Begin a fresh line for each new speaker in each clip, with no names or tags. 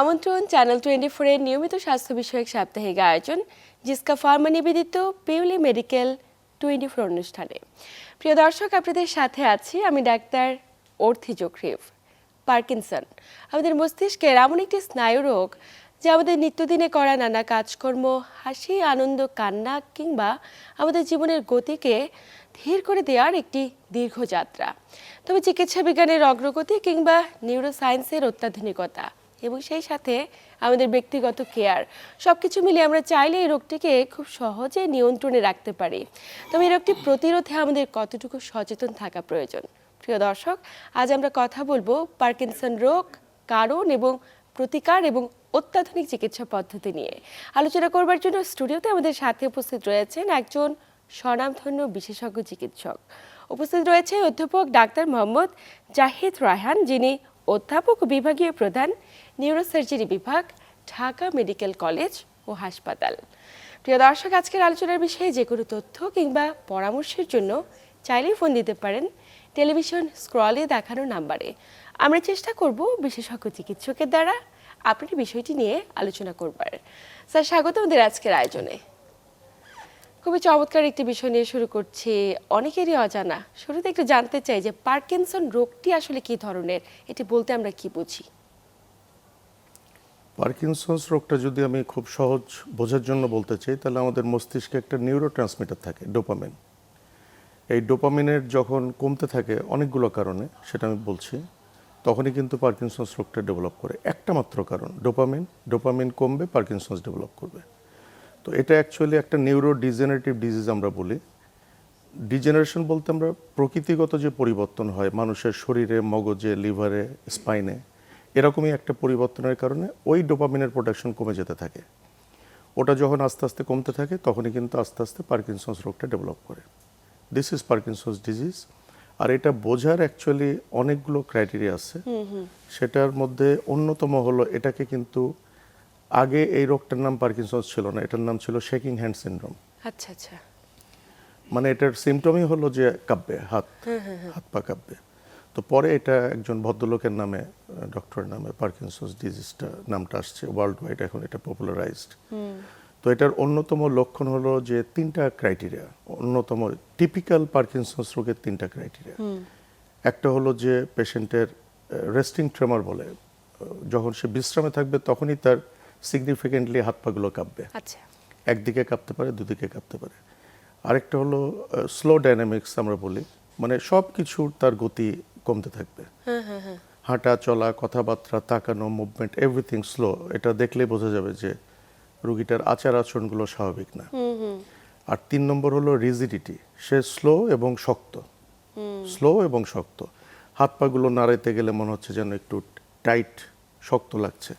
আমন্ত্রণ channel twenty ফোরের নিয়মিত স্বাস্থ্য বিষয়ক সাপ্তাহিক আয়োজন, জিসকা ফার্মা নিবেদিত পিউলি মেডিকেল টোয়েন্টি ফোর অনুষ্ঠানে। প্রিয় দর্শক, আপনাদের সাথে আছি আমি ডাক্তার অর্থি জোখরিফ পার্কিনসন। আমাদের মস্তিষ্কের এমন একটি স্নায়ু রোগ যা আমাদের নিত্যদিনে করা নানা কাজকর্ম, হাসি, আনন্দ, কান্না কিংবা আমাদের জীবনের গতিকে ধীর করে দেওয়ার একটি দীর্ঘ যাত্রা তবে চিকিৎসা বিজ্ঞানের অগ্রগতি কিংবা নিউরোসায়েন্সের অত্যাধুনিকতা এবং সেই সাথে আমাদের ব্যক্তিগত কেয়ার সব কিছু মিলিয়ে আমরা চাইলে এই রোগটিকে খুব সহজে নিয়ন্ত্রণে রাখতে পারি। তবে এই রোগটি প্রতিরোধে আমাদের কতটুকু সচেতন থাকা প্রয়োজন? প্রিয় দর্শক, আজ আমরা কথা বলব পার্কিনসন রোগ, কারণ এবং প্রতিকার এবং অত্যাধুনিক চিকিৎসা পদ্ধতি নিয়ে। আলোচনা করবার জন্য স্টুডিওতে আমাদের সাথে উপস্থিত রয়েছেন একজন স্বনামধন্য বিশেষজ্ঞ চিকিৎসক। উপস্থিত রয়েছে অধ্যাপক ডাক্তার মোহাম্মদ জাহিদ রায়হান, যিনি অধ্যাপক বিভাগীয় প্রধান নিউরোসার্জারি বিভাগ, ঢাকা মেডিকেল কলেজ ও হাসপাতাল। প্রিয় দর্শক, আজকের আলোচনার বিষয়ে যে কোনো তথ্য কিংবা পরামর্শের জন্য চাইলেই ফোন দিতে পারেন টেলিভিশন স্ক্রলে দেখানো নাম্বারে। আমরা চেষ্টা করব বিশেষজ্ঞ চিকিৎসকের দ্বারা আপনার বিষয়টি নিয়ে আলোচনা করবার। স্যার, স্বাগত আমাদের আজকের আয়োজনে। খুবই চমৎকার একটি বিষয় নিয়ে শুরু করছি। অনেকেরই অজানা। শুরুতে একটু জানতে চাই যে পার্কিনসন রোগটি আসলে কি ধরনের? এটি বলতে আমরা কি বুঝি?
পার্কিনসন্স রোগটা যদি আমি খুব সহজ বোঝার জন্য বলতে চাই, তাহলে আমাদের মস্তিষ্কে একটা নিউরো ট্রান্সমিটার থাকে ডোপামিন এই ডোপামিনের যখন কমতে থাকে অনেকগুলো কারণে, সেটা আমি বলছি, তখনই কিন্তু পার্কিনসন্স রোগটা ডেভেলপ করে। একটা মাত্র কারণ ডোপামিন ডোপামিন কমবে, পার্কিনসন্স ডেভেলপ করবে। তো এটা অ্যাকচুয়ালি একটা নিউরো ডিজেনারেটিভ ডিজিজ আমরা বলি। ডিজেনারেশন বলতে আমরা প্রকৃতিগত যে পরিবর্তন হয়, মানুষের শরীরে, মগজে লিভারে স্পাইনে এরকমই একটা পরিবর্তনের কারণে ওই ডোপামিনের প্রোডাকশন কমে যেতে থাকে। ওটা যখন আস্তে আস্তে কমতে থাকে তখনই কিন্তু আস্তে আস্তে পার্কিনসন্স রোগটা ডেভেলপ করে। দিস ইজ পার্কিনসন্স ডিজিজ আর এটা বোঝার অ্যাকচুয়ালি অনেকগুলো ক্রাইটেরিয়া আছে। সেটার মধ্যে অন্যতম হলো এটাকে কিন্তু আগে এই রোগটার নাম পার্কিনসন্স ছিল না এটার নাম ছিল শেকিং হ্যান্ড সিনড্রোম
আচ্ছা আচ্ছা।
মানে এটার সিমটমই হলো যে কাঁপবে হাত হাত পা কাঁপবে। তো পরে এটা একজন ভদ্রলোকের নামে ডক্টরের নামে পার্কিনসন্স ডিজিজটা নামটা আসছে ওয়ার্ল্ড ওয়াইড এখন এটা পপুলারাইজড তো এটার অন্যতম লক্ষণ হলো যে তিনটা ক্রাইটেরিয়া অন্যতম টিপিক্যাল পার্কিনসন্স রোগের তিনটা ক্রাইটেরিয়া একটা হলো যে পেশেন্টের রেস্টিং ট্রেমার বলে যখন সে বিশ্রামে থাকবে তখনই তার সিগনিফিকেন্টলি হাত পাগুলো কাঁপবে।
আচ্ছা।
একদিকে কাঁপতে পারে দুদিকে কাঁপতে পারে। আরেকটা হলো স্লো ডাইনামিক্স আমরা বলি মানে সব কিছুর তার গতি কমতে থাকবে। হাঁটা চলা কথাবার্তা তাকানো মুভমেন্ট এভরিথিং স্লো এটা দেখলেই বোঝা যাবে যে রুগীটার আচার আচরণগুলো স্বাভাবিক না। আর তিন নম্বর হলো রিজিডিটি সে স্লো এবং শক্ত। স্লো এবং শক্ত। হাত পাগুলো নাড়াইতে গেলে মনে হচ্ছে যেন একটু টাইট শক্ত লাগছে।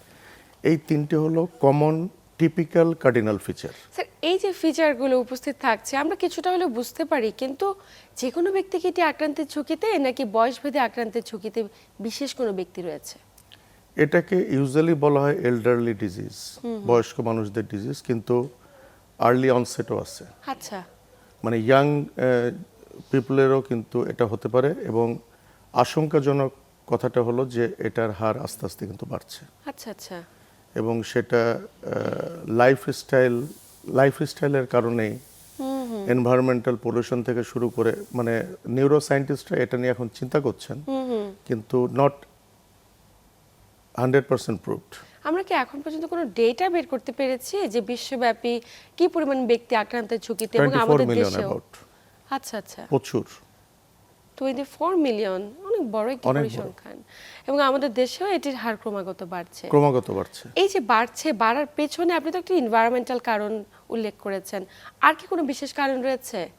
এই তিনটে হলো common typical cardinal feature
sir এই যে ফিচারগুলো উপস্থিত থাকছে আমরা কিছুটা হলেও বুঝতে পারি কিন্তু যে কোনো ব্যক্তি কি এটি আক্রান্তের ঝুঁকিতে নাকি বয়সভেদে আক্রান্তের ঝুঁকিতে বিশেষ কোনো ব্যক্তি রয়েছে?
এটাকে ইউজুয়ালি বলা হয় এল্ডারলি ডিজিজ বয়স্ক মানুষদের ডিজিজ কিন্তু আর্লি অনসেটও আছে।
আচ্ছা।
মানে ইয়াং পিপলেরও কিন্তু এটা হতে পারে এবং আশঙ্কাজনক কথাটা হলো যে এটার হার আস্তে আস্তে কিন্তু বাড়ছে।
আচ্ছা আচ্ছা।
এবং সেটা লাইফ স্টাইল লাইফ স্টাইলের কারণেই এনভায়রনমেন্টাল পলিউশন থেকে শুরু করে মানে নিউরো সায়েন্টিস্টরা এটা নিয়ে এখন চিন্তা করছেন। কিন্তু নট হান্ড্রেড পার্সেন্ট প্রুভড
আমরা কি এখন পর্যন্ত কোনো ডেটা বের করতে পেরেছি যে বিশ্বব্যাপী কি পরিমাণ ব্যক্তি আক্রান্তের ঝুঁকিতে এবং আমাদের দেশেও? আচ্ছা আচ্ছা।
প্রচুর।
টোয়েন্টি ফোর মিলিয়ন অনেক বড় একটি পরিসংখ্যান। এবং আমাদের দেশেও এটির হার ক্রমাগত বাড়ছে।
ক্রমাগত বাড়ছে।
এই যে বাড়ছে বাড়ার পেছনে আপনি তো একটা এনভায়রনমেন্টাল কারণ উল্লেখ করেছেন। আর কি কোনো বিশেষ কারণ রয়েছে?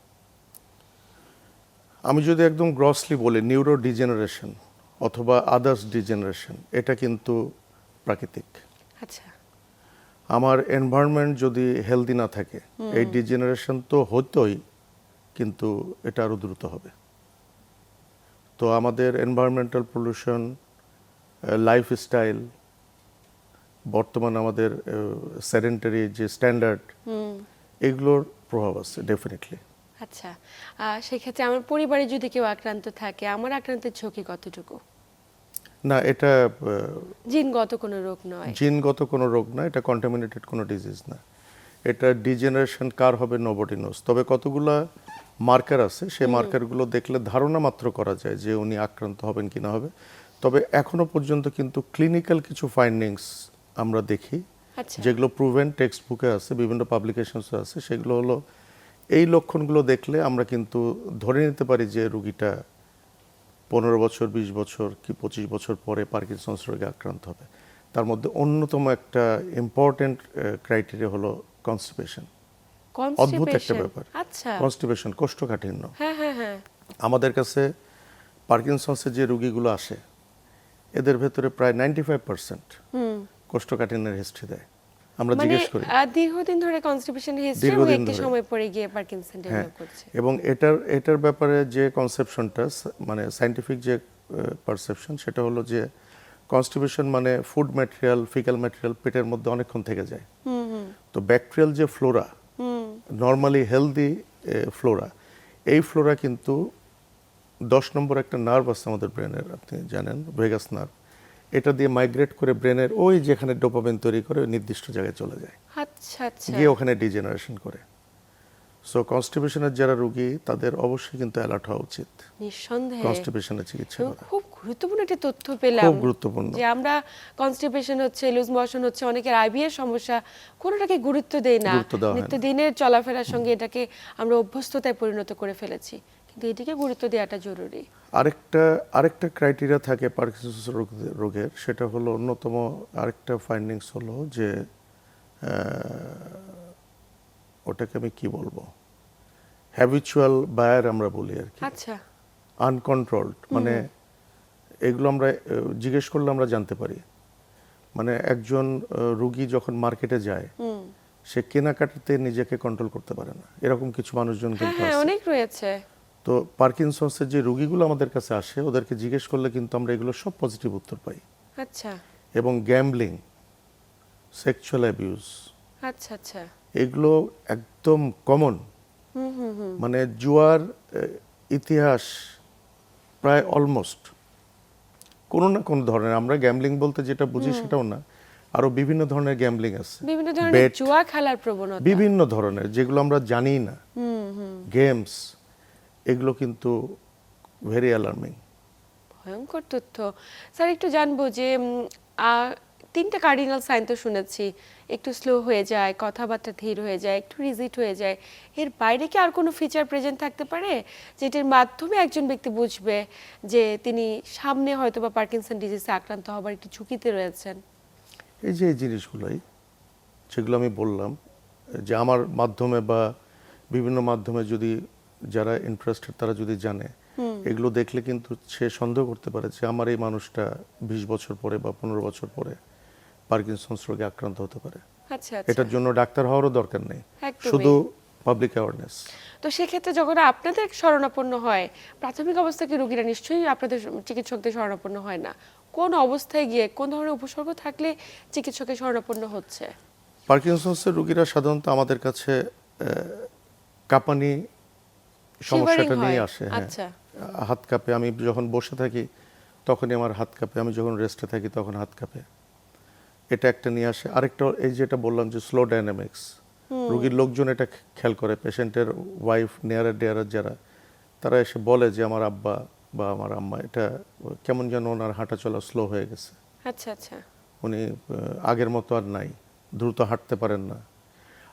আমি যদি একদম গ্রসলি বলি নিউরো ডিজেনারেশন অথবা আদার্স ডিজেনারেশন এটা কিন্তু প্রাকৃতিক।
আচ্ছা।
আমার এনভায়রনমেন্ট যদি হেলদি না থাকে এই ডিজেনারেশন তো হতোই কিন্তু এটা আরও দ্রুত হবে। তো আমাদের এনভায়রনমেন্টাল পলিউশন লাইফস্টাইল বর্তমান আমাদের সেডেন্টারি যে স্ট্যান্ডার্ড এগুলোর প্রভাব আছে ডেফিনেটলি
আচ্ছা সেক্ষেত্রে আমার পরিবারে যদি কেউ আক্রান্ত থাকে আমার আক্রান্তের ঝুঁকি কতটুকু?
না এটা
জিনগত কোনো রোগ নয়।
জিনগত কোনো রোগ না এটা কন্টামিনেটেড কোনো ডিজিজ না। এটা ডিজেনারেশন কার হবে নোবডি নোস তবে কতগুলা মার্কার আছে সেই মার্কারগুলো দেখলে ধারণা মাত্র করা যায় যে উনি আক্রান্ত হবেন কি না হবে। তবে এখনও পর্যন্ত কিন্তু ক্লিনিক্যাল কিছু ফাইন্ডিংস আমরা দেখি
আচ্ছা।
যেগুলো প্রুভেন টেক্সট বুকে আছে বিভিন্ন পাবলিকেশনসে আছে সেগুলো হলো এই লক্ষণগুলো দেখলে আমরা কিন্তু ধরে নিতে পারি যে রুগীটা পনেরো বছর বিশ বছর কি পঁচিশ বছর পরে পার্কিনসন্স রোগে আক্রান্ত হবে। তার মধ্যে অন্যতম একটা ইম্পর্টেন্ট ক্রাইটেরিয়া হলো কনস্টিপেশন অদ্ভুত একটা ব্যাপার।
আচ্ছা।
কনস্টিপেশন কোষ্ঠকাঠিন্য।
হ্যাঁ হ্যাঁ হ্যাঁ।
আমাদের কাছে পার্কিনসন্সের যে রুগীগুলো আসে এদের ভেতরে প্রায় নাইনটি ফাইভ পার্সেন্ট
হুম।
কোষ্ঠকাঠিন্যের হিস্ট্রি দেয়। আমরা
মানে
জিজ্ঞেস করি।
দীর্ঘদিন ধরে কনস্টিপেশন হিস্ট্রি একটি সময় পরে গিয়ে পার্কিনসন ডেভেলপ করছে।
এবং এটার এটার ব্যাপারে যে কনসেপশনটা মানে সাইন্টিফিক যে পারসেপশন সেটা হলো যে কনস্টিপেশন মানে ফুড ম্যাটেরিয়াল ফিকাল ম্যাটেরিয়াল পেটের মধ্যে অনেকক্ষণ থেকে যায়।
হুম।
তো ব্যাকটেরিয়াল যে ফ্লোরা নর্মালি হেলদি ফ্লোরা এই ফ্লোরা কিন্তু দশ নম্বর একটা নার্ভ আছে আমাদের ব্রেনের আপনি জানেন ভেগাস নার্ভ। এটা দিয়ে মাইগ্রেট করে ব্রেনের ওই যেখানে ডোপামিন তৈরি করে নির্দিষ্ট জায়গায় চলে যায়।
আচ্ছা আচ্ছা।
গিয়ে ওখানে ডিজেনারেশন করে। সো কনস্টিপেশনের যারা রুগী তাদের অবশ্যই কিন্তু অ্যালার্ট হওয়া উচিত।
নিঃসন্দেহে।
কনস্টিপেশনের চিকিৎসা
খুব গুরুত্বপূর্ণ একটি তথ্য পেলাম
খুব গুরুত্বপূর্ণ।
যে আমরা কনস্টিপেশন হচ্ছে লুজ মোশন হচ্ছে অনেকের আইবি এর সমস্যা কোনোটাকে গুরুত্ব দেই না। নিত্যদিনের চলাফেরার সঙ্গে এটাকে আমরা অভ্যস্ততায় পরিণত করে ফেলেছি। কিন্তু এটিকে গুরুত্ব দেওয়াটা জরুরি।
আরেকটা আরেকটা ক্রাইটেরিয়া থাকে পার্কিনসন্স রোগের সেটা হলো অন্যতম আরেকটা ফাইন্ডিংস হলো যে ওটাকে আমি কি বলব? হ্যাবিচুয়াল বায়ার আমরা বলি আর কি।
আচ্ছা।
আনকন্ট্রোলড মানে এগুলো আমরা জিজ্ঞেস করলে আমরা জানতে পারি। মানে একজন রুগী যখন মার্কেটে যায় সে কেনাকাটাতে নিজেকে কন্ট্রোল করতে পারে না। এরকম কিছু মানুষজন
হ্যাঁ
কিন্তু
হ্যাঁ
আছে।
অনেক রয়েছে।
তো পার্কিনসন্সের যে রুগীগুলো আমাদের কাছে আসে ওদেরকে জিজ্ঞেস করলে কিন্তু আমরা এগুলো সব পজিটিভ উত্তর পাই।
আচ্ছা।
এবং গ্যাম্বলিং সেক্সুয়াল অ্যাবিউজ
আচ্ছা আচ্ছা।
এগুলো একদম কমন
হুম হুম হুম।
মানে জুয়ার ইতিহাস প্রায় অলমোস্ট কোনো না কোনো ধরনের আমরা গ্যাম্বলিং বলতে যেটা বুঝি সেটাও না। আরও বিভিন্ন ধরনের গ্যাম্বলিং আছে।
বিভিন্ন ধরনের জুয়া খেলার প্রবণতা।
বিভিন্ন ধরনের যেগুলো আমরা জানি না। গেমস এগুলো কিন্তু ভেরি অ্যালার্মিং
ভয়ঙ্কর তথ্য। স্যার একটু জানব যে তিনটা কার্ডিনাল সাইন তো শুনেছি। একটু স্লো হয়ে যায় কথাবার্তা ধীর হয়ে যায় একটু রিজিট হয়ে যায়। এর বাইরে কি আর কোনো ফিচার প্রেজেন্ট থাকতে পারে? যেটির মাধ্যমে একজন ব্যক্তি বুঝবে যে তিনি সামনে হয়তো বা পার্কিনসন ডিজিজে আক্রান্ত হবার একটি ঝুঁকিতে রয়েছেন।
এই যে এই জিনিসগুলোই যেগুলো আমি বললাম যে আমার মাধ্যমে বা বিভিন্ন মাধ্যমে যদি যারা ইন্টারেস্টেড তারা যদি জানে এগুলো দেখলে কিন্তু সে সন্দেহ করতে পারে যে আমার এই মানুষটা বিশ বছর পরে বা পনেরো বছর পরে পার্কিনসন্স রোগে আক্রান্ত হতে পারে।
আচ্ছা আচ্ছা।
এটার জন্য ডাক্তার হওয়ারও দরকার নেই। শুধু পাবলিক অ্যাওয়ারনেস
তো সেক্ষেত্রে যখন আপনাদের শরণাপন্ন হয় প্রাথমিক অবস্থায় কি রোগীরা নিশ্চয়ই আপনাদের চিকিৎসকদের শরণাপন্ন হয় না? কোন অবস্থায় গিয়ে কোন ধরনের উপসর্গ থাকলে চিকিৎসকের শরণাপন্ন হচ্ছে?
পার্কিনসন্সের রোগীরা সাধারণত আমাদের কাছে কাঁপানি সমস্যাটা নিয়ে আসে হ্যাঁ।
আচ্ছা।
হাত কাঁপে। আমি যখন বসে থাকি তখনই আমার হাত কাঁপে। আমি যখন রেস্টে থাকি তখন হাত কাঁপে। এটা একটা নিয়ে আসে। আরেকটা এই যেটা বললাম যে স্লো ডাইনামিক্স রোগীর লোকজন এটা খেয়াল করে পেশেন্টের ওয়াইফ নেয়ারার ডেয়ারার যারা তারা এসে বলে যে আমার আব্বা বা আমার আম্মা এটা কেমন যেন ওনার হাঁটা চলা স্লো হয়ে গেছে।
আচ্ছা আচ্ছা।
উনি আগের মতো আর নাই দ্রুত হাঁটতে পারেন না।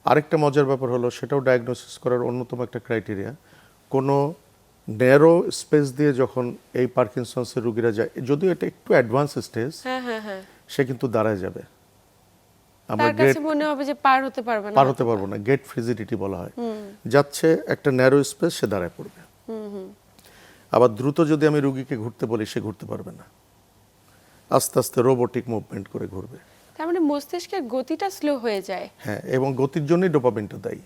আরেকটা মজার ব্যাপার হলো সেটাও ডায়াগনোসিস করার অন্যতম একটা ক্রাইটেরিয়া কোনো ন্যারো স্পেস দিয়ে যখন এই পার্কিনসন্সের রুগীরা যায় যদিও এটা একটু অ্যাডভান্স স্টেজ
হ্যাঁ হ্যাঁ হ্যাঁ।
সে কিন্তু দাঁড়ায় যাবে। আমরা গেট
মনে হবে যে পার হতে পারবে না।
পার হতে পারব না। গেট ফ্রিজিডিটি বলা হয়। যাচ্ছে একটা ন্যারো স্পেস সে দাঁড়ায় পড়বে।
হুম হুম।
আবার দ্রুত যদি আমি রুগীকে ঘুরতে বলি সে ঘুরতে পারবে না। আস্তে আস্তে রোবোটিক মুভমেন্ট করে ঘুরবে।
তার মানে মস্তিষ্কের গতিটা স্লো হয়ে যায়।
হ্যাঁ এবং গতির জন্যই ডোপামিনটা দায়ী।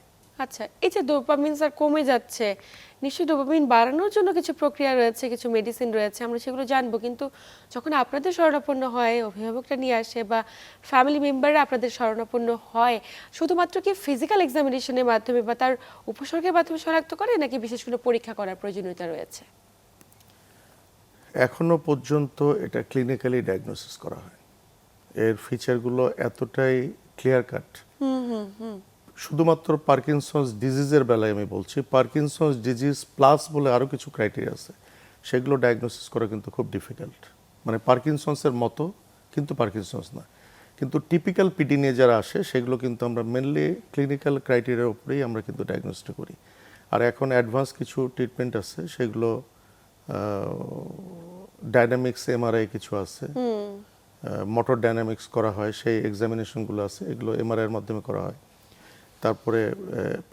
আচ্ছা এই যে ডোপামিন স্যার কমে যাচ্ছে নিশ্চয়ই ডোপামিন বাড়ানোর জন্য কিছু প্রক্রিয়া রয়েছে কিছু মেডিসিন রয়েছে আমরা সেগুলো জানব। কিন্তু যখন আপনাদের শরণাপন্ন হয় অভিভাবকরা নিয়ে আসে বা ফ্যামিলি মেম্বাররা আপনাদের শরণাপন্ন হয় শুধুমাত্র কি ফিজিক্যাল এক্সামিনেশনের মাধ্যমে বা তার উপসর্গের মাধ্যমে শনাক্ত করে নাকি বিশেষ কোনো পরীক্ষা করার প্রয়োজনীয়তা রয়েছে?
এখনও পর্যন্ত এটা ক্লিনিক্যালি ডায়াগনোসিস করা হয় এর ফিচারগুলো এতটাই ক্লিয়ার কাট শুধুমাত্র পার্কিনসন্স ডিজিজের বেলায় আমি বলছি পার্কিনসন্স ডিজিজ প্লাস বলে আরও কিছু ক্রাইটেরিয়া আছে। সেগুলো ডায়াগনোসিস করা কিন্তু খুব ডিফিকাল্ট মানে পার্কিনসন্সের মতো কিন্তু পার্কিনসন্স না। কিন্তু টিপিক্যাল পিডি নিয়ে যারা আসে সেগুলো কিন্তু আমরা মেনলি ক্লিনিক্যাল ক্রাইটেরিয়ার উপরেই আমরা কিন্তু ডায়াগনোসিস করি। আর এখন অ্যাডভান্স কিছু ট্রিটমেন্ট আছে সেগুলো ডাইনামিক্স এমআরআই কিছু আছে। মোটর ডায়নামিক্স করা হয় সেই এক্সামিনেশনগুলো আছে এগুলো এমআরআইয়ের মাধ্যমে করা হয়। তারপরে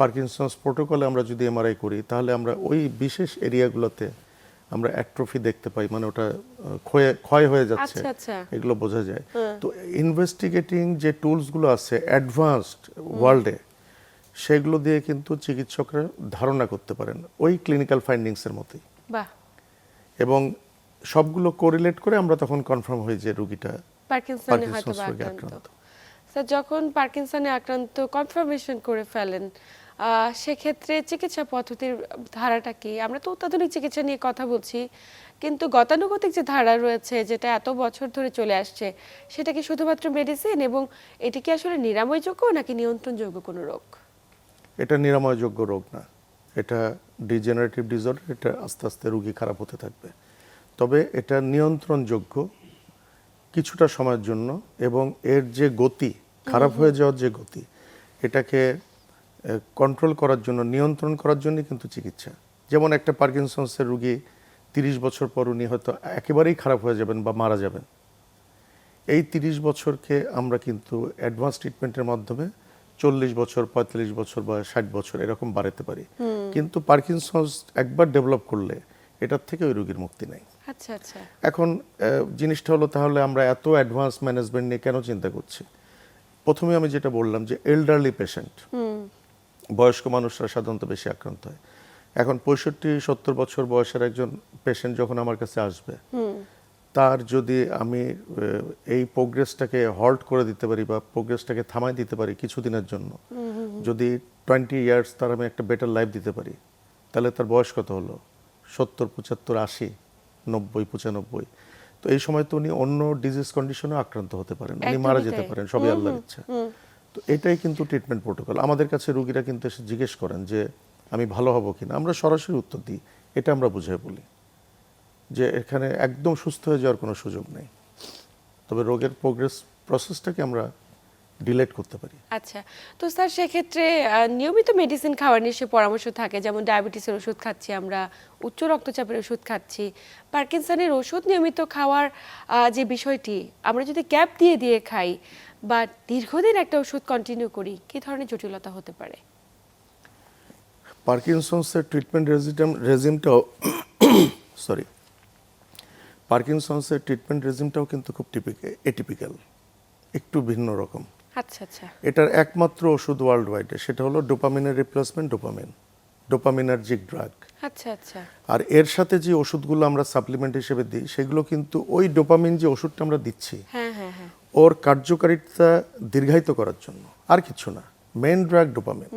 পার্কিনসন্স প্রোটোকলে আমরা যদি এমআরআই করি তাহলে আমরা ওই বিশেষ এরিয়াগুলোতে আমরা অ্যাট্রফি দেখতে পাই মানে ওটা ক্ষয়ে ক্ষয় হয়ে যাচ্ছে।
আচ্ছা, আচ্ছা।
এগুলো বোঝা যায়। তো ইনভেস্টিগেটিং যে টুলসগুলো আছে অ্যাডভান্সড ওয়ার্ল্ডে সেগুলো দিয়ে কিন্তু চিকিৎসকরা ধারণা করতে পারেন ওই ক্লিনিক্যাল ফাইন্ডিংসের মতোই। এবং সবগুলো কোরিলেট করে আমরা তখন কনফার্ম হই যে রুগীটা
পার্কিনসনে আক্রান্ত। স্যার, যখন পার্কিনসনে আক্রান্ত কনফার্মেশন করে ফেলেন সেক্ষেত্রে চিকিৎসা পদ্ধতির ধারাটা কি? আমরা তো অত্যাধুনিক চিকিৎসা নিয়ে কথা বলছি, কিন্তু গতানুগতিক যে ধারা রয়েছে, যেটা এত বছর ধরে চলে আসছে, সেটা কি শুধুমাত্র মেডিসিন এবং এটি কি আসলে নিরাময়যোগ্য নাকি নিয়ন্ত্রণযোগ্য কোনো রোগ?
এটা নিরাময়যোগ্য রোগ না। এটা ডিজেনারেটিভ ডিসঅর্ডার এটা আস্তে আস্তে রুগী খারাপ হতে থাকবে। তবে এটা নিয়ন্ত্রণযোগ্য কিছুটা সময়ের জন্য এবং এর যে গতি খারাপ হয়ে যাওয়ার যে গতি এটাকে কন্ট্রোল করার জন্য নিয়ন্ত্রণ করার জন্য কিন্তু চিকিৎসা। যেমন একটা পার্কিনসন্সের রুগী তিরিশ বছর পর উনি হয়তো একেবারেই খারাপ হয়ে যাবেন বা মারা যাবেন। এই তিরিশ বছরকে আমরা কিন্তু অ্যাডভান্স ট্রিটমেন্টের মাধ্যমে চল্লিশ বছর পঁয়তাল্লিশ বছর বা ষাট বছর এরকম বাড়াতে পারি। কিন্তু পার্কিনসন্স একবার ডেভেলপ করলে এটার থেকে ওই রোগীর মুক্তি নেই।
আচ্ছা আচ্ছা।
এখন জিনিসটা হলো তাহলে আমরা এত অ্যাডভান্স ম্যানেজমেন্ট নিয়ে কেন চিন্তা করছি? প্রথমে আমি যেটা বললাম যে এল্ডারলি পেশেন্ট বয়স্ক মানুষরা সাধারণত বেশি আক্রান্ত হয়। এখন পঁয়ষট্টি সত্তর বছর বয়সের একজন পেশেন্ট যখন আমার কাছে আসবে তার যদি আমি এই প্রোগ্রেসটাকে হল্ট করে দিতে পারি বা প্রোগ্রেসটাকে থামাই দিতে পারি কিছুদিনের জন্য যদি টোয়েন্টি ইয়ার্স তার আমি একটা বেটার লাইফ দিতে পারি তাহলে তার বয়স কত হলো? সত্তর পঁচাত্তর আশি নব্বই পঁচানব্বই। তো এই সময় তো উনি অন্য ডিজিজ কন্ডিশনে আক্রান্ত হতে পারেন উনি মারা যেতে পারেন সবই আল্লাহর ইচ্ছা। তো এটাই কিন্তু ট্রিটমেন্ট প্রোটোকল আমাদের কাছে রুগীরা কিন্তু এসে জিজ্ঞেস করেন যে আমি ভালো হব কিনা? আমরা সরাসরি উত্তর দিই এটা আমরা বুঝে বলি যে এখানে একদম সুস্থ হয়ে যাওয়ার কোনো সুযোগ নেই। তবে রোগের প্রোগ্রেস প্রসেসটাকে আমরা ডিলেট করতে পারি।
আচ্ছা তো স্যার সেক্ষেত্রে নিয়মিত মেডিসিন খাওয়ার নিশ্চয়ই পরামর্শ থাকে যেমন ডায়াবেটিসের ওষুধ খাচ্ছি আমরা উচ্চ রক্তচাপের ওষুধ খাচ্ছি। পার্কিনসনের ওষুধ নিয়মিত খাওয়ার যে বিষয়টি আমরা যদি ক্যাপ দিয়ে দিয়ে খাই বা দীর্ঘদিন একটা ওষুধ কন্টিনিউ করি কি ধরনের জটিলতা হতে পারে?
পার্কিনসন্সের ট্রিটমেন্ট রেজিটাম রেজিমটাও সরি পার্কিনসন্সের ট্রিটমেন্ট রেজিমটাও কিন্তু খুব টিপিক্যাল এটিপিক্যাল একটু ভিন্ন রকম।
আচ্ছা আচ্ছা।
এটার একমাত্র ওষুধ ওয়ার্ল্ড ওয়াইডে সেটা হলো ডোপামিনের রিপ্লেসমেন্ট ডোপামিন ডোপামিনার্জিক ড্রাগ
আচ্ছা আচ্ছা।
আর এর সাথে যে ওষুধগুলো আমরা সাপ্লিমেন্ট হিসেবে দিই সেগুলো কিন্তু ওই ডোপামিন যে ওষুধটা আমরা দিচ্ছি
হ্যাঁ হ্যাঁ হ্যাঁ।
ওর কার্যকারিতা দীর্ঘায়িত করার জন্য আর কিছু না। মেন ড্রাগ ডোপামিন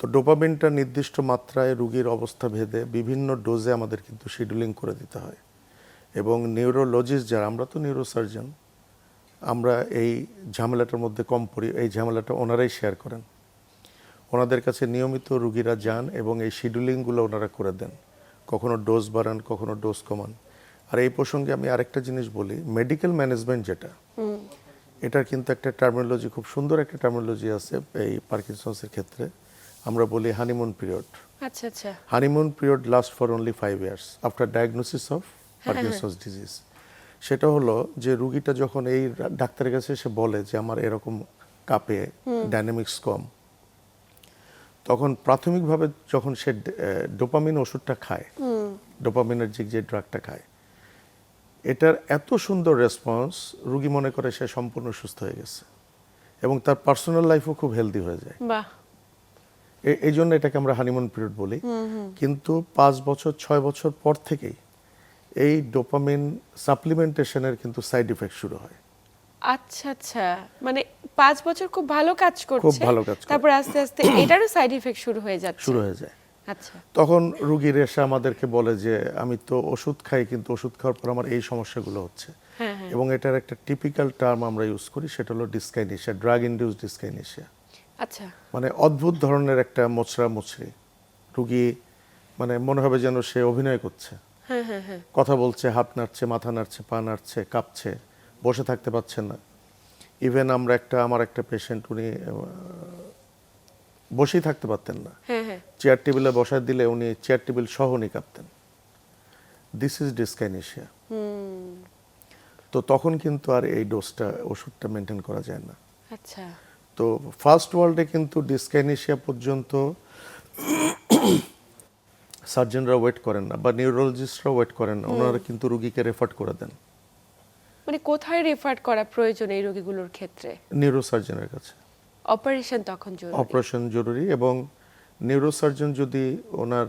তো ডোপামিনটা নির্দিষ্ট মাত্রায় রুগীর অবস্থা ভেদে বিভিন্ন ডোজে আমাদের কিন্তু শিডিউলিং করে দিতে হয়। এবং নিউরোলজিস্ট যারা আমরা তো নিউরোসার্জন আমরা এই ঝামেলাটার মধ্যে কম পড়ি এই ঝামেলাটা ওনারাই শেয়ার করেন। ওনাদের কাছে নিয়মিত রুগীরা যান এবং এই শিডিউলিংগুলো ওনারা করে দেন। কখনো ডোজ বাড়ান কখনো ডোজ কমান। আর এই প্রসঙ্গে আমি আরেকটা জিনিস বলি মেডিকেল ম্যানেজমেন্ট যেটা এটার কিন্তু একটা টার্মিনোলজি খুব সুন্দর একটা টার্মিনোলজি আছে এই পার্কিনসন্সের ক্ষেত্রে। আমরা বলি হানিমুন পিরিয়ড
আচ্ছা আচ্ছা।
Honeymoon period last for only five years after diagnosis of Parkinson's disease সেটা হলো যে রুগীটা যখন এই ডাক্তারের কাছে এসে বলে যে আমার এরকম কাপে ডাইনামিক্স কম তখন প্রাথমিকভাবে যখন সে ডোপামিন ওষুধটা খায় ডোপামিনার্জিক যে ড্রাগটা খায় এটার এত সুন্দর রেসপন্স রুগী মনে করে সে সম্পূর্ণ সুস্থ হয়ে গেছে এবং তার পার্সোনাল লাইফও খুব হেলদি হয়ে যায়। এই জন্য এটাকে আমরা হানিমুন পিরিয়ড বলি। কিন্তু পাঁচ বছর ছয় বছর পর থেকেই এই ডোপামিন সাপ্লিমেন্টেশনের কিন্তু সাইড ইফেক্ট শুরু হয়।
আচ্ছা আচ্ছা। মানে পাঁচ বছর খুব ভালো কাজ করছে।
খুব ভালো কাজ
তারপর আস্তে আস্তে এটারও সাইড ইফেক্ট শুরু হয়ে যাচ্ছে।
শুরু হয়ে যায়।
আচ্ছা।
তখন রুগীর এসে আমাদেরকে বলে যে আমি তো ওষুধ খাই কিন্তু ওষুধ খাওয়ার পর আমার এই সমস্যাগুলো হচ্ছে।
হ্যাঁ হ্যাঁ।
এবং এটার একটা টিপিক্যাল টার্ম আমরা ইউজ করি সেটা হলো ডিসকাইনেশিয়া ড্রাগ ইনডিউস ডিসকাইনেশিয়া
আচ্ছা।
মানে অদ্ভুত ধরনের একটা মোচড়া মুচড়ি রুগী মানে মনে হবে যেন সে অভিনয় করছে। কথা বলছে হাত নাড়ছে মাথা নাড়ছে পা নাড়ছে কাঁপছে বসে থাকতে পারছেন না। ইভেন আমরা একটা আমার একটা পেশেন্ট উনি বসেই থাকতে পারতেন না।
হ্যাঁ হ্যাঁ।
চেয়ার টেবিলে বসায় দিলে উনি চেয়ার টেবিল সহ উনি কাঁপতেন। দিস ইজ ডিসকাইনেশিয়া তো তখন কিন্তু আর এই ডোজটা ওষুধটা মেনটেন করা যায় না।
আচ্ছা।
তো ফার্স্ট ওয়ার্ল্ডে কিন্তু ডিসকাইনেশিয়া পর্যন্ত সার্জনরা ওয়েট করেন না বা নিউরোলজিস্টরা ওয়েট করেন না ওনারা কিন্তু রুগীকে রেফার করে দেন।
মানে কোথায় রেফার করা প্রয়োজন এই রোগীগুলোর ক্ষেত্রে?
নিউরোসার্জনের কাছে।
অপারেশন তখন জরুরি।
অপারেশন জরুরি এবং নিউরোসার্জন যদি ওনার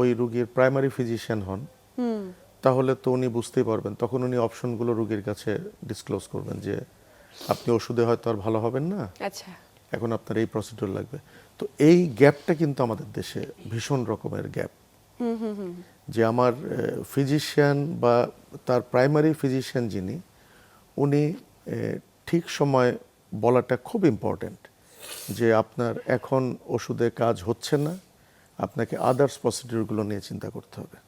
ওই রুগীর প্রাইমারি ফিজিশিয়ান হন তাহলে তো উনি বুঝতেই পারবেন তখন উনি অপশনগুলো রুগীর কাছে ডিসক্লোজ করবেন যে আপনি ওষুধে হয়তো আর ভালো হবেন না।
আচ্ছা।
এখন আপনার এই প্রসিডিউর লাগবে। তো এই গ্যাপটা কিন্তু আমাদের দেশে ভীষণ রকমের গ্যাপ।
হুম হুম হুম।
যে আমার ফিজিশিয়ান বা তার প্রাইমারি ফিজিশিয়ান যিনি উনি ঠিক সময় বলাটা খুব ইম্পর্ট্যান্ট যে আপনার এখন ওষুধে কাজ হচ্ছে না আপনাকে আদার্স প্রসিডিউরগুলো নিয়ে চিন্তা করতে হবে।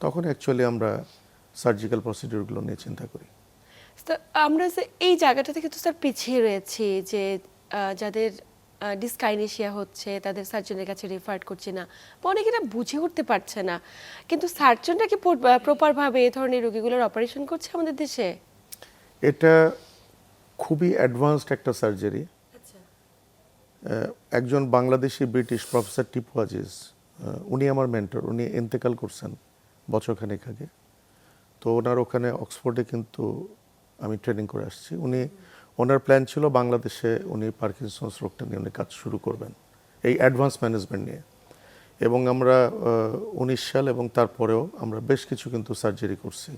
তখন অ্যাকচুয়ালি আমরা সার্জিক্যাল প্রসিডিউরগুলো নিয়ে চিন্তা করি।
আমরা যে এই জায়গাটা থেকে তো স্যার পিছিয়ে রয়েছি যে যাদের ডিসকাইনেশিয়া হচ্ছে তাদের সার্জনের কাছে রেফার করছে না। বা অনেকে অনেকেরা বুঝে উঠতে পারছে না। কিন্তু সার্জনরা কি প্রপারভাবে এ ধরনের রোগীগুলোর অপারেশন করছে আমাদের দেশে?
এটা খুবই অ্যাডভান্সড একটা সার্জারি একজন বাংলাদেশি ব্রিটিশ প্রফেসর টিপু আজিজ উনি আমার মেন্টর উনি ইন্তেকাল করছেন বছরখানেক আগে। তো ওনার ওখানে অক্সফোর্ডে কিন্তু আমি ট্রেনিং করে আসছি। উনি ওনার প্ল্যান ছিল বাংলাদেশে উনি পার্কিনসন্স রোগটা নিয়ে উনি কাজ শুরু করবেন এই অ্যাডভান্স ম্যানেজমেন্ট নিয়ে। এবং আমরা উনিশ সাল এবং তারপরেও আমরা বেশ কিছু কিন্তু সার্জারি করছি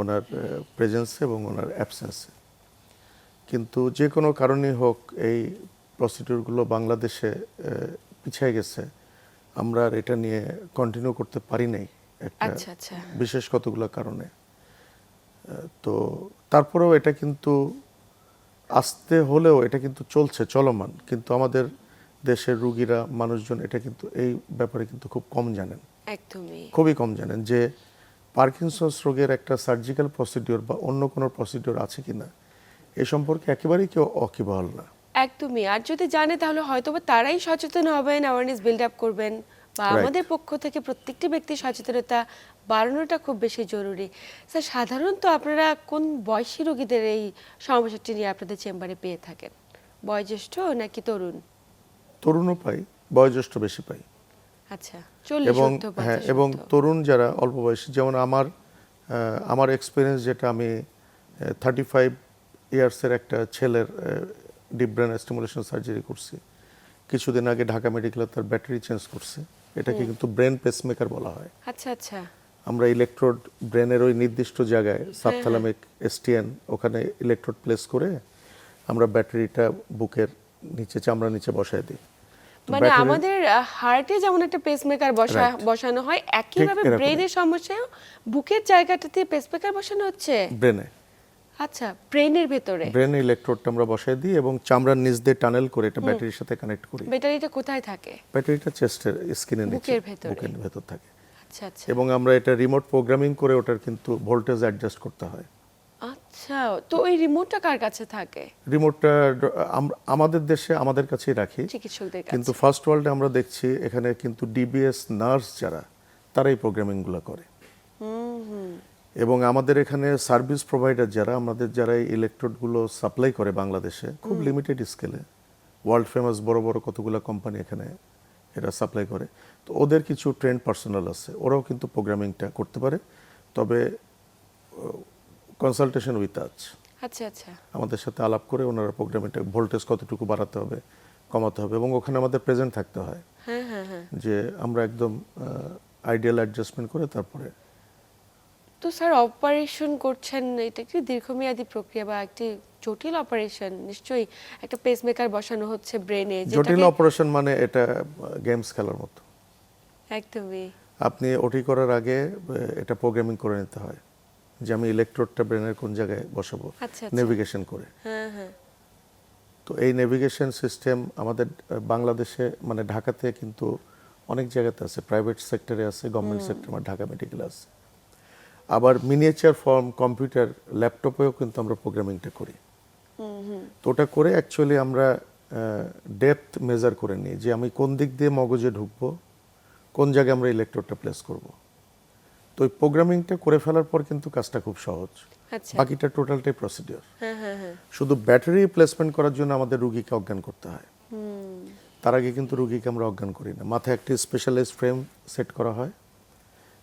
ওনার প্রেজেন্সে এবং ওনার অ্যাবসেন্সে। কিন্তু যে কোনো কারণেই হোক এই প্রসিডিউরগুলো বাংলাদেশে পিছিয়ে গেছে আমরা আর এটা নিয়ে কন্টিনিউ করতে পারি নাই একটা
আচ্ছা আচ্ছা।
বিশেষ কতগুলো কারণে। তো তারপরেও এটা কিন্তু আসতে হলেও এটা কিন্তু চলছে চলমান। কিন্তু আমাদের দেশের রুগীরা মানুষজন এটা কিন্তু এই ব্যাপারে কিন্তু খুব কম জানেন।
একদমই।
খুবই কম জানেন যে পার্কিনসন্স রোগের একটা সার্জিক্যাল প্রসিডিওর বা অন্য কোনো প্রসিডিওর আছে কিনা এ সম্পর্কে একেবারেই কেউ অকিবহল না।
একদমই। আর যদি জানে তাহলে হয়তোবা তারাই সচেতন হবেন অ্যাওয়ারনেস বিল্ড আপ করবেন। বা আমাদের পক্ষ থেকে প্রত্যেকটি ব্যক্তির সচেতনতা বাড়ানোটা খুব বেশি জরুরি। স্যার সাধারণত আপনারা কোন বয়সী রোগীদের এই সমস্যাটি নিয়ে আপনাদের চেম্বারে পেয়ে থাকেন? বয়োজ্যেষ্ঠ নাকি তরুণ?
তরুণও পাই বয়োজ্যেষ্ঠ বেশি পাই।
আচ্ছা
এবং হ্যাঁ এবং তরুণ যারা অল্প বয়সী যেমন আমার আমার এক্সপিরিয়েন্স যেটা আমি থার্টি ফাইভ ইয়ার্সের একটা ছেলের ডিপ ব্রেন স্টিমুলেশন সার্জারি করছি। কিছুদিন আগে ঢাকা মেডিকেলে তার ব্যাটারি চেঞ্জ করছে। এটাকে কিন্তু ব্রেন পেসমেকার বলা হয়।
আচ্ছা আচ্ছা।
আমরা ইলেকট্রোড ব্রেনের ওই নির্দিষ্ট জায়গায় সাবথ্যালামিক এসটিএন ওখানে ইলেকট্রোড প্লেস করে আমরা ব্যাটারিটা বুকের নিচে চামড়া নিচে বসায় দিই।
মানে আমাদের হার্টে যেমন একটা পেসমেকার বসা. বসানো হয় একইভাবে। ব্রেনের সমস্যায় বুকের জায়গাটাতে পেসমেকার বসানো হচ্ছে?
ব্রেনে
আচ্ছা ব্রেনের ভেতরে?
ব্রেনে ইলেকট্রোডটা আমরা বসায় দিই এবং চামড়ার নিচ দিয়ে টানেল করে এটা ব্যাটারির সাথে কানেক্ট করি।
ব্যাটারিটা কোথায় থাকে?
ব্যাটারিটা চেস্টের স্কিনের নিচে
বুকের ভেতর।
থাকে।
আচ্ছা আচ্ছা।
এবং আমরা এটা রিমোট প্রোগ্রামিং করে ওটার কিন্তু ভোল্টেজ অ্যাডজাস্ট করতে হয়।
আচ্ছা তো ওই রিমোটটা কার কাছে থাকে?
রিমোটটা আমাদের দেশে আমাদের কাছেই রাখি।
চিকিৎসকদের
কিন্তু ফার্স্ট ওয়ার্ল্ডে আমরা দেখছি এখানে কিন্তু ডিবিএস নার্স যারা তারাই প্রোগ্রামিংগুলো করে।
হুম হুম।
এবং আমাদের এখানে সার্ভিস প্রোভাইডার যারা আমাদের যারা এই ইলেকট্রোডগুলো সাপ্লাই করে বাংলাদেশে খুব লিমিটেড স্কেলে ওয়ার্ল্ড ফেমাস বড় বড় কতগুলো কোম্পানি এখানে এরা সাপ্লাই করে। তো ওদের কিছু ট্রেন্ড পার্সোনাল আছে ওরাও কিন্তু প্রোগ্রামিংটা করতে পারে। তবে কনসালটেশন উইথ আজ
আচ্ছা আচ্ছা।
আমাদের সাথে আলাপ করে ওনারা প্রোগ্রামিংটা ভোল্টেজ কতটুকু বাড়াতে হবে কমাতে হবে এবং ওখানে আমাদের প্রেজেন্ট থাকতে হয়।
হ্যাঁ হ্যাঁ হ্যাঁ।
যে আমরা একদম আইডিয়াল অ্যাডজাস্টমেন্ট করে তারপরে
তো স্যার অপারেশন করছেন এটা একটি দীর্ঘমেয়াদী প্রক্রিয়া বা একটি জটিল অপারেশন নিশ্চয়ই একটা পেসমেকার বসানো হচ্ছে ব্রেনে
জটিল অপারেশন মানে এটা গেমস খেলার মতো।
একদমই।
আপনি ওটি করার আগে এটা প্রোগ্রামিং করে নিতে হয় যে আমি ইলেকট্রোডটা ব্রেনের কোন জায়গায় বসাবো
আচ্ছা, আচ্ছা।
নেভিগেশন করে।
হ্যাঁ হ্যাঁ।
তো এই নেভিগেশন সিস্টেম আমাদের বাংলাদেশে মানে ঢাকাতে কিন্তু অনেক জায়গাতে আছে প্রাইভেট সেক্টরে আছে গভর্নমেন্ট সেক্টর মানে ঢাকা মেডিকেল আছে। আবার মিনিয়েচার ফর্ম কম্পিউটার ল্যাপটপেও কিন্তু আমরা প্রোগ্রামিংটা করি। তো ওটা করে অ্যাকচুয়ালি আমরা ডেপথ মেজার করে নিই যে আমি কোন দিক দিয়ে মগজে ঢুকবো কোন জায়গায় আমরা ইলেকট্রোডটা প্লেস করব। তো ওই প্রোগ্রামিংটা করে ফেলার পর কিন্তু কাজটা খুব সহজ।
আচ্ছা।
বাকিটা টোটালটাই প্রসিডিওর
হ্যাঁ হ্যাঁ হ্যাঁ।
শুধু ব্যাটারি প্লেসমেন্ট করার জন্য আমাদের রুগীকে অজ্ঞান করতে হয়। তার আগে কিন্তু রুগীকে আমরা অজ্ঞান করি না। মাথায় একটি স্পেশালাইজ ফ্রেম সেট করা হয়।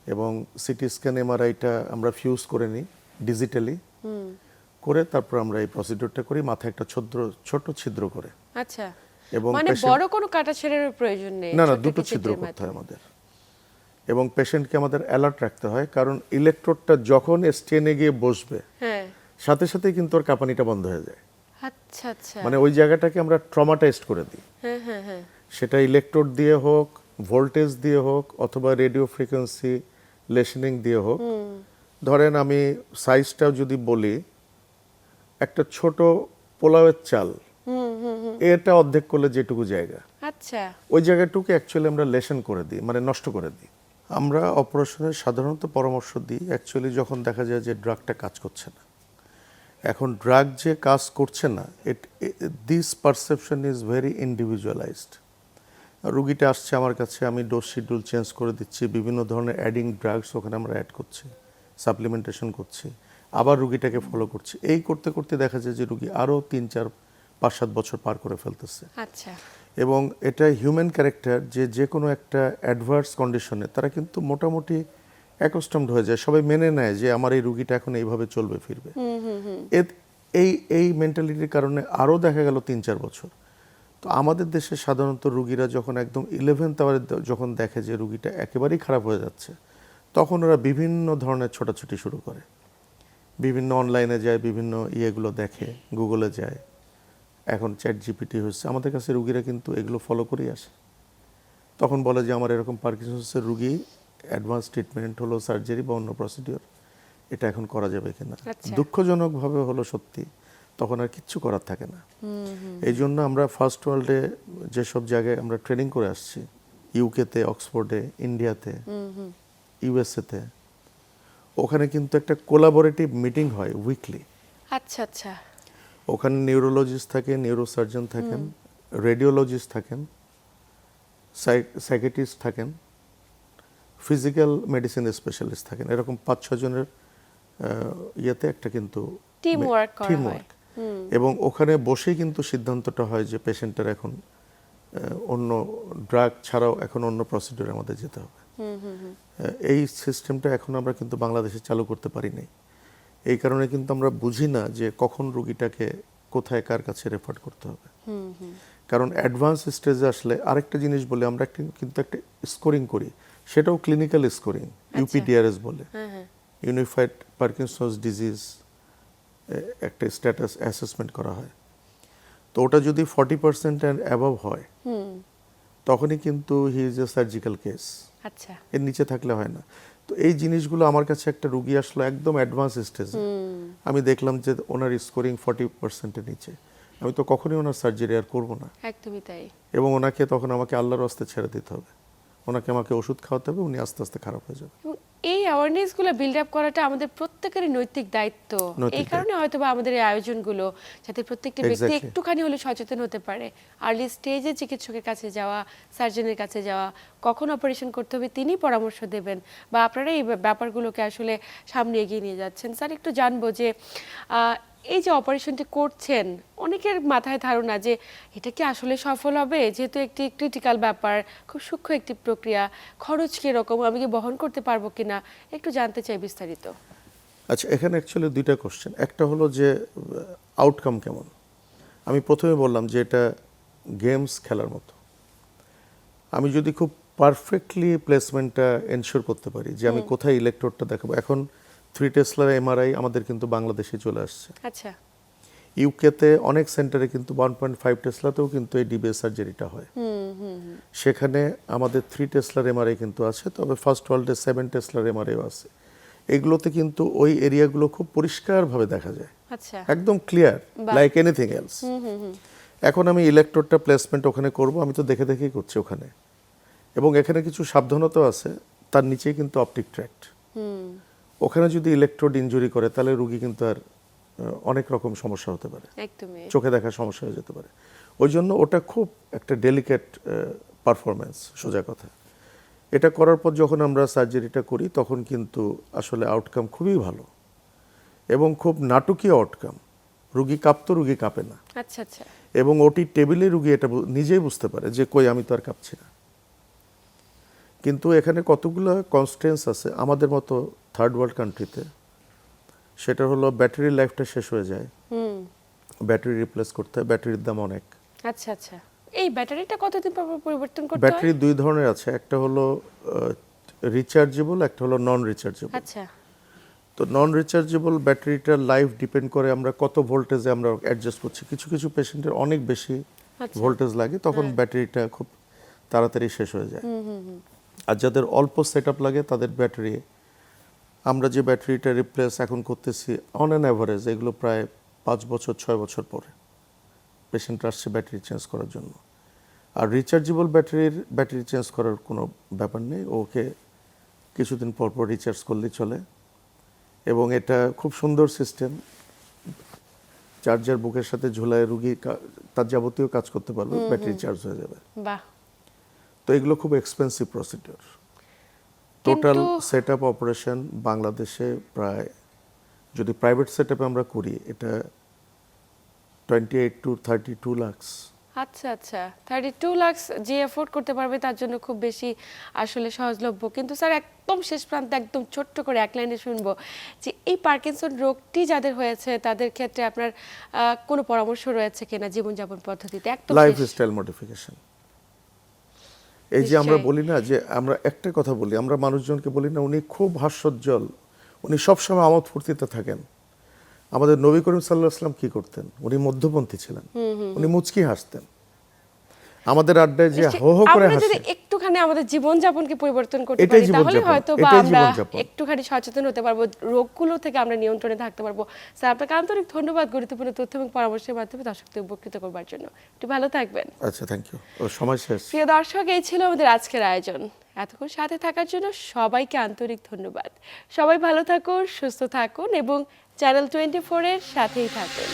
এবং সিটি স্ক্যান এমআরআইটা আমরা ফিউজ করে নিই ডিজিটালি
হুম।
করে তারপর আমরা এই প্রসিডিওরটা করি মাথায় একটা ছিদ্র ছোট ছিদ্র করে।
আচ্ছা।
এবং
মানে বড় কোনো কাটা ছেড়ার প্রয়োজন নেই
না না দুটো ছিদ্র করতে হয় আমাদের। এবং পেশেন্টকে আমাদের অ্যালার্ট রাখতে হয় কারণ ইলেকট্রোডটা যখন স্টেনে গিয়ে বসবে
হ্যাঁ।
সাথে সাথেই কিন্তু ওর কাঁপানিটা বন্ধ হয়ে যায়।
আচ্ছা আচ্ছা।
মানে ওই জায়গাটাকে আমরা ট্রমাটাইজড করে দিই।
হ্যাঁ হ্যাঁ হ্যাঁ।
সেটা ইলেকট্রোড দিয়ে হোক ভোল্টেজ দিয়ে হোক অথবা রেডিও ফ্রিকোয়েন্সি লেসনিং দিয়ে হোক। ধরেন আমি সাইজটাও যদি বলি একটা ছোট পোলাওয়ের চাল এটা অর্ধেক করলে যেটুকু জায়গা।
আচ্ছা।
ওই জায়গাটুকু অ্যাকচুয়ালি আমরা লেসন করে দিই মানে নষ্ট করে দিই। আমরা অপারেশনের সাধারণত পরামর্শ দিই অ্যাকচুয়ালি যখন দেখা যায় যে ড্রাগটা কাজ করছে না। এখন ড্রাগ যে কাজ করছে না it this perception is very individualised রুগীটা আসছে আমার কাছে আমি ডোজ শিডিউল চেঞ্জ করে দিচ্ছি বিভিন্ন ধরনের অ্যাডিং ড্রাগস ওখানে আমরা অ্যাড করছি সাপ্লিমেন্টেশন করছি আবার রুগীটাকে ফলো করছি। এই করতে করতে দেখা যায় যে রুগী আরও তিন চার পাঁচ সাত বছর পার করে ফেলতেছে।
আচ্ছা।
এবং এটা হিউম্যান ক্যারেক্টার যে যে কোনো একটা অ্যাডভার্স কন্ডিশনে তারা কিন্তু মোটামুটি অ্যাকস্টমড হয়ে যায়। সবাই মেনে নেয় যে আমার এই রুগীটা এখন এইভাবে চলবে ফিরবে। এই এই মেন্টালিটির কারণে আরও দেখা গেল তিন চার বছর। তো আমাদের দেশে সাধারণত রুগীরা যখন একদম ইলেভেন্থ আওয়ারে যখন দেখে যে রুগীটা একেবারেই খারাপ হয়ে যাচ্ছে তখন ওরা বিভিন্ন ধরনের ছোটাছুটি শুরু করে। বিভিন্ন অনলাইনে যায় বিভিন্ন ইয়েগুলো দেখে গুগলে যায়। এখন চ্যাট জিপিটি হচ্ছে আমাদের কাছে রুগীরা কিন্তু এগুলো ফলো করেই আসে। তখন বলে যে আমার এরকম পার্কিনসন্সের রুগী অ্যাডভান্স ট্রিটমেন্ট হলো সার্জারি বা অন্য প্রসিডিওর এটা এখন করা যাবে কিনা।
আচ্ছা।
দুঃখজনকভাবে হলো সত্যি তখন আর কিচ্ছু করার থাকে না। এই জন্য আমরা ফার্স্ট ওয়ার্ল্ডে যেসব জায়গায় আমরা ট্রেনিং করে আসছি ইউকেতে অক্সফোর্ডে ইন্ডিয়াতে ইউএসএতে ওখানে কিন্তু একটা কোলাবোরেটিভ মিটিং হয় উইকলি
আচ্ছা আচ্ছা।
ওখানে নিউরোলজিস্ট থাকে নিউরোসার্জন থাকেন রেডিওলজিস্ট থাকেন সাইকেটিস্ট থাকেন ফিজিক্যাল মেডিসিন স্পেশালিস্ট থাকেন। এরকম পাঁচ ছজনের ইয়েতে একটা কিন্তু
Teamwork করা
team
হয়।
এবং ওখানে বসেই কিন্তু সিদ্ধান্তটা হয় যে পেশেন্টের এখন অন্য ড্রাগ ছাড়াও এখন অন্য প্রসিডিউর আমাদের যেতে হবে। এই সিস্টেমটা এখন আমরা কিন্তু বাংলাদেশে চালু করতে পারি নাই এই কারণে কিন্তু আমরা বুঝি না যে কখন রুগীটাকে কোথায় কার কাছে রেফার করতে হবে। কারণ অ্যাডভান্স স্টেজে আসলে আরেকটা জিনিস বলে আমরা একটা কিন্তু একটা স্কোরিং করি সেটাও ক্লিনিক্যাল স্কোরিং ইউপিডিআরএস বলে। ইউনিফাইড পার্কিনসন্স ডিজিজ একটা স্ট্যাটাস অ্যাসেসমেন্ট করা হয়। তো ওটা যদি ফর্টি পার্সেন্ট অ্যান্ড অ্যাবভ হয় তখনই কিন্তু he is a surgical case
আচ্ছা।
এর নিচে থাকলে হয় না। তো এই জিনিসগুলো আমার কাছে একটা রুগী আসলো একদম অ্যাডভান্স স্টেজে আমি দেখলাম যে ওনার স্কোরিং ফর্টি পার্সেন্টের নিচে। আমি তো কখনোই ওনার সার্জারি আর করব না।
একদমই তাই।
এবং ওনাকে তখন আমাকে আল্লাহর রাস্তে ছেড়ে দিতে হবে। ওনাকে আমাকে ওষুধ খাওয়াতে হবে উনি আস্তে আস্তে খারাপ হয়ে যাবে।
এই অ্যাওয়ারনেসগুলো বিল্ড আপ করাটা আমাদের প্রত্যেকেরই নৈতিক দায়িত্ব। এই কারণে হয়তো বা আমাদের এই আয়োজনগুলো যাতে প্রত্যেকটি ব্যক্তি একটুখানি হলে সচেতন হতে পারে। আর্লি স্টেজে চিকিৎসকের কাছে যাওয়া সার্জনের কাছে যাওয়া কখন অপারেশন করতে হবে তিনি পরামর্শ দেবেন বা আপনারা এই ব্যাপ- ব্যাপারগুলোকে আসলে সামনে এগিয়ে নিয়ে যাচ্ছেন। স্যার একটু জানব যে এই যে অপারেশনটি করছেন অনেকের মাথায় ধারণা যে এটা কি আসলে সফল হবে? যেহেতু একটি ক্রিটিক্যাল ব্যাপার খুব সূক্ষ্ম একটি প্রক্রিয়া খরচ কীরকম আমি কি বহন করতে পারব কিনা? একটু জানতে চাই বিস্তারিত।
আচ্ছা এখানে অ্যাকচুয়ালি দুইটা কোশ্চেন একটা হলো যে আউটকাম কেমন? আমি প্রথমে বললাম যে এটা গেমস খেলার মতো। আমি যদি খুব পারফেক্টলি প্লেসমেন্টটা এনশিওর করতে পারি যে আমি কোথায় ইলেকট্রোডটা দেখাবো। এখন থ্রি টেসলার এমআরআই আমাদের কিন্তু বাংলাদেশে চলে আসছে।
আচ্ছা।
ইউকেতে অনেক সেন্টারে কিন্তু ওয়ান পয়েন্ট ফাইভ টেসলাতেও কিন্তু এই ডিবিএস সার্জারিটা হয়।
হুম হুম হুম।
সেখানে আমাদের থ্রি টেসলার এমআরআই কিন্তু আছে তবে ফার্স্ট ওয়ার্ল্ডে সেভেন টেসলার এমআরআইও আছে। এগুলোতে কিন্তু ওই এরিয়াগুলো খুব পরিষ্কারভাবে দেখা যায়।
আচ্ছা।
একদম ক্লিয়ার লাইক এনিথিং এলস। এখন আমি ইলেকট্রোডটা প্লেসমেন্ট ওখানে করব আমি তো দেখে দেখেই করছি ওখানে। এবং এখানে কিছু সাবধানতাও আছে তার নিচেই কিন্তু অপটিক ট্র্যাক্ট।
হুম।
ওখানে যদি ইলেকট্রোড ইনজুরি করে তাহলে রুগী কিন্তু আর অনেক রকম সমস্যা হতে পারে।
একদমই।
চোখে দেখার সমস্যা হয়ে যেতে পারে। ওই জন্য ওটা খুব একটা ডেলিকেট পারফরমেন্স সোজা কথা। এটা করার পর যখন আমরা সার্জারিটা করি তখন কিন্তু আসলে আউটকাম খুবই ভালো। এবং খুব নাটকীয় আউটকাম রুগী কাঁপতো রুগী কাঁপে না।
আচ্ছা আচ্ছা।
এবং ওটি টেবিলে রুগী এটা নিজেই বুঝতে পারে যে কই আমি তো আর কাঁপছি না। কিন্তু এখানে কতগুলো কনস্টেন্স আছে আমাদের মতো থার্ড ওয়ার্ল্ড কান্ট্রিতে সেটা হলো ব্যাটারি লাইফটা শেষ হয়ে যায়।
হুম।
ব্যাটারি রিপ্লেস করতে হয় ব্যাটারির দাম অনেক।
আচ্ছা আচ্ছা। এই ব্যাটারিটা কতদিন পর পর পরিবর্তন করতে
ব্যাটারি দুই ধরনের আছে একটা হলো রিচার্জেবল একটা হলো নন রিচার্জেবল
আচ্ছা।
তো নন রিচার্জেবল ব্যাটারিটার লাইফ ডিপেন্ড করে আমরা কত ভোল্টেজে আমরা অ্যাডজাস্ট করছি। কিছু কিছু পেশেন্টের অনেক বেশি
আচ্ছা।
ভোল্টেজ লাগে তখন ব্যাটারিটা খুব তাড়াতাড়ি শেষ হয়ে যায়।
হুম হুম।
আর যাদের অল্প সেট লাগে তাদের ব্যাটারি আমরা যে ব্যাটারিটা রিপ্লেস এখন করতেছি অন অ্যান অ্যাভারেজ এগুলো প্রায় পাঁচ বছর ছয় বছর পরে পেশেন্ট আসছে ব্যাটারি চেঞ্জ করার জন্য। আর রিচার্জেবল ব্যাটারির ব্যাটারি চেঞ্জ করার কোনো ব্যাপার নেই ওকে কিছুদিন পর পর রিচার্জ করলেই চলে। এবং এটা খুব সুন্দর সিস্টেম চার্জার বুকের সাথে ঝুলায় রুগী তার যাবতীয় কাজ করতে পারবে ব্যাটারি চার্জ হয়ে যাবে।
বাহ।
তো এগুলো খুব expensive procedure total set up operation বাংলাদেশে প্রায় যদি প্রাইভেট সেট আমরা করি এটা twenty eight to thirty two lakhs
আচ্ছা আচ্ছা। থার্টি টু লাক্স যে এফোর্ড করতে পারবে তার জন্য খুব বেশি আসলে সহজলভ্য। কিন্তু স্যার একদম শেষ প্রান্তে একদম ছোট্ট করে এক লাইনে শুনব যে এই পার্কিনসন রোগটি যাদের হয়েছে তাদের ক্ষেত্রে আপনার কোনো পরামর্শ রয়েছে কিনা জীবনযাপন পদ্ধতিতে? একদম
লাইফ
শেষ।
স্টাইল মডিফিকেশন এই যে আমরা বলি না যে আমরা একটা কথা বলি আমরা মানুষজনকে বলি না উনি খুব হাস্যোজ্জ্বল। উনি সবসময় আমোদ ফুর্তিতে থাকেন। আমাদের নবী করিম সাল্লাহ আসলাম কি করতেন? উনি মধ্যপন্থী ছিলেন। উনি মুচকি হাসতেন। আমাদের আড্ডায় যে হো হো করে
আমরা
হাসে।
যদি একটুখানি আমাদের জীবনযাপনকে পরিবর্তন করতে পারি তাহলে হয়তো বা আমরা একটুখানি সচেতন হতে পারব রোগগুলো থেকে আমরা নিয়ন্ত্রণে থাকতে পারব। স্যার আপনাকে আন্তরিক ধন্যবাদ গুরুত্বপূর্ণ তথ্য এবং পরামর্শের মাধ্যমে দর্শকদের উপকৃত করবার জন্য। একটু ভালো থাকবেন।
আচ্ছা থ্যাংক ইউ সময় শেষ।
প্রিয় দর্শক এই ছিল আমাদের আজকের আয়োজন। এতক্ষণ সাথে থাকার জন্য সবাইকে আন্তরিক ধন্যবাদ। সবাই ভালো থাকুন সুস্থ থাকুন এবং চ্যানেল টোয়েন্টি ফোরের সাথেই থাকুন।